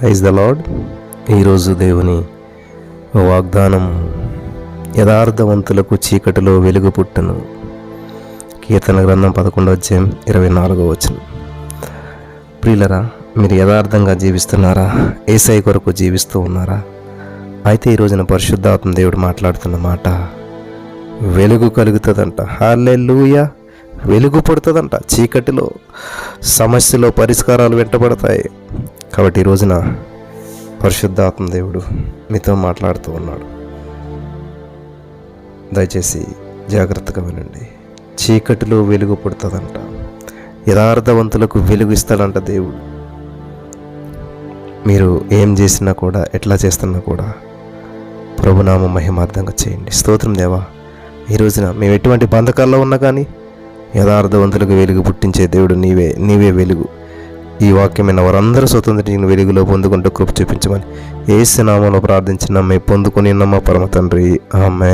Praise the lord ఈరోజు దేవుని వాగ్దానం యథార్థవంతులకు చీకటిలో వెలుగు పుట్టను. కీర్తన గ్రంథం పదకొండవ అధ్యాయం ఇరవై నాలుగో వచనం. ప్రియులరా మీరు యథార్థంగా జీవిస్తున్నారా? ఏసై కొరకు జీవిస్తూ ఉన్నారా? అయితే ఈ రోజున పరిశుద్ధాత్మ దేవుడు మాట్లాడుతున్న మాట వెలుగు కలుగుతుందంట. హాలెలూయ వెలుగు పడుతుందంట. చీకటిలో సమస్యలో పరిష్కారాలు వెంటబడతాయి. కాబట్టి ఈ రోజున పరిశుద్ధాత్మ దేవుడు మీతో మాట్లాడుతూ ఉన్నాడు. దయచేసి జాగ్రత్తగా వినండి. చీకటిలో వెలుగు పుడుతుందంట. యథార్థవంతులకు వెలుగు ఇస్తాడంట దేవుడు. మీరు ఏం చేసినా కూడా ఎట్లా చేస్తున్నా కూడా ప్రభునామ మహిమార్థంగా చేయండి. స్తోత్రం దేవా. ఈ రోజున మేము ఎటువంటి బంధకాల్లో ఉన్నా కానీ యథార్థవంతులకు వెలుగు పుట్టించే దేవుడు నీవే నీవే వెలుగు. ఈ వాక్యమైన వారందరూ స్వతంత్రించిన వెలుగులో పొందుకుంటూ కృప చూపించమని ఏసునామంలో ప్రార్థించిన మేము పొందుకొని నమ్మ పరమ తండ్రి. ఆమె